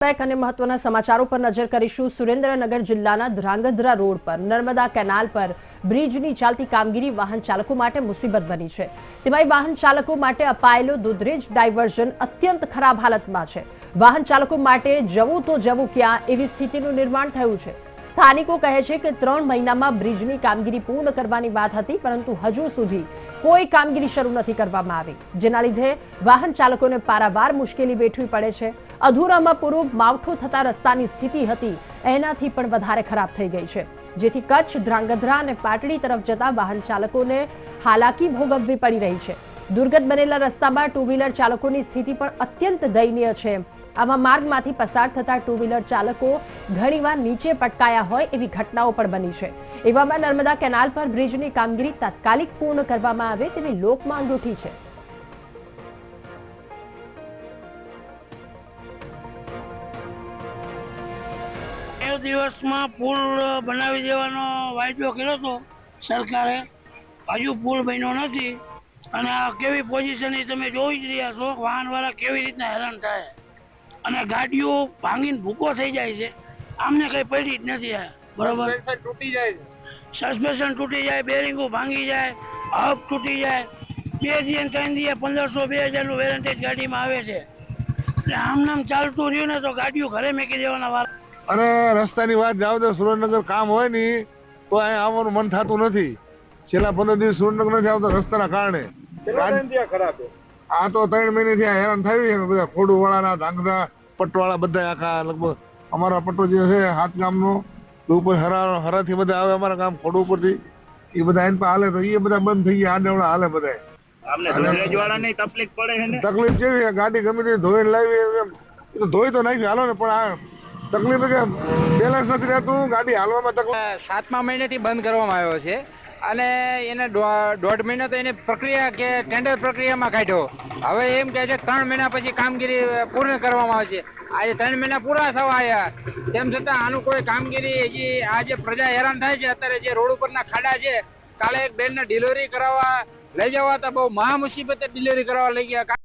અને મહત્વના સમાચારો પર નજર કરીશું. સુરેન્દ્રનગર જિલ્લાના ધ્રાંગધ્રા રોડ પર, નર્મદા કેનાલ પર બ્રિજની ચાલતી કામગીરી વાહન ચાલકો માટે મુસીબત બની છે. તેમાં વાહન ચાલકો માટે અપાયેલો દુધરેજ ડાયવર્ઝન અત્યંત ખરાબ હાલતમાં છે. વાહન ચાલકો માટે જવું તો જવું ક્યાં એવી સ્થિતિનું નિર્માણ થયું છે. સ્થાનિકો કહે છે કે ત્રણ મહિનામાં બ્રિજની કામગીરી પૂર્ણ કરવાની વાત હતી, પરંતુ હજુ સુધી કોઈ કામગીરી શરૂ નથી કરવામાં આવી. જેના લીધે વાહન ચાલકોને પારાવાર મુશ્કેલી વેઠવી પડે છે. અધૂરામાં પૂરું માવઠું થતા રસ્તાની સ્થિતિ હતી. એનાથી પણ વધારે ખરાબ થઈ ગઈ છે. જેથી કચ્છ, ધ્રાંગધ્રા અને પાટડી તરફ જતા વાહન ચાલકોને હાલાકી ભોગવવી પડી રહી છે. દુર્ગત બનેલા રસ્તામાં ટુ વ્હીલર ચાલકોની સ્થિતિ પણ અત્યંત દયનીય છે. આવા માર્ગમાંથી પસાર થતા ટુ વ્હીલર ચાલકો ઘણીવાર નીચે પટકાયા હોય એવી ઘટનાઓ પણ બની છે. એવામાં નર્મદા કેનાલ પર બ્રિજની કામગીરી તાત્કાલિક પૂર્ણ કરવામાં આવે તેવી લોકમાં અંગૂઠી છે. એ દિવસમાં પુલ બનાવી દેવાનો વાયદો કર્યો હતો સરકારે. હજુ પુલ બન્યો નથી. અને આ કેવી પોઝિશન તમે જોઈ જ રહ્યા છો વાહન વાળા કેવી રીતના હેરાન થાય. અને ગાડીઓ ભાંગીને ભૂકો થઈ જાય છે. આમને કઈ પડી જ નથી બરોબર? તૂટી જાય સસ્પેન્શન તૂટી જાય બેરિંગો ભાંગી જાય હબ તૂટી જાય. બે દિવસ ત્રણ દિવસ પંદરસો બે હજારનું વેરંટેજ ગાડીમાં આવે છે. એટલે આમ નામ ચાલતું રહ્યું ને તો ગાડીઓ ઘરે મેકી દેવાના વાર અને રસ્તાની વાત જાવ તો સુરેન્દ્રનગર કામ હોય ને તો અહીંયા આવવાનું મન થતું નથી. છેલ્લા પંદર દિવસ સુરેન્દ્રનગર નથી આવતો રસ્તાના કારણે. આ તો ત્રણ મહિને થી હેરાન થયું છે બધા ખોડુ વાળા ધાંગધા પટવાળા બધા આખા લગભગ અમારા પટ્ટો જે છે હાથ ગામનો તો ઉપર હરા હરાથી બધા આવે અમારા ગામ ખોડુ ઉપરથી. એ બધા એન પર હાલે તો એ બધા બંધ થઈ ગયા આડેવડા હાલે બધા તકલીફ પડે તકલીફ કેવી ગાડી ગમે તે ધોઈને લાવી એમ. ધોઈ તો નાખી હાલો ને પણ આ તકલીફ કે બેલેન્સ નથી રહેતું, ગાડી હાલવામાં તકલીફ. સાતમા મહિનેથી બંધ કરવામાં આવ્યો છે અને એને દોઢ મહિના તો એને પ્રક્રિયા કે ટેન્ડર પ્રક્રિયામાં કાઢ્યો. હવે એમ કહે છે ત્રણ મહિના પછી કામગીરી પૂર્ણ કરવામાં આવશે. આજે ત્રણ મહિના પૂરા થવા આવ્યા તેમ છતાં આનું કોઈ કામગીરી હજી આજે પ્રજા હેરાન થાય છે. અત્યારે જે રોડ ઉપરના ખાડા છે, કાલે એક બેનને ડિલિવરી કરાવવા લઈ જવા હતા. બહુ મહા મુસીબતે ડિલિવરી કરાવવા લઈ ગયા.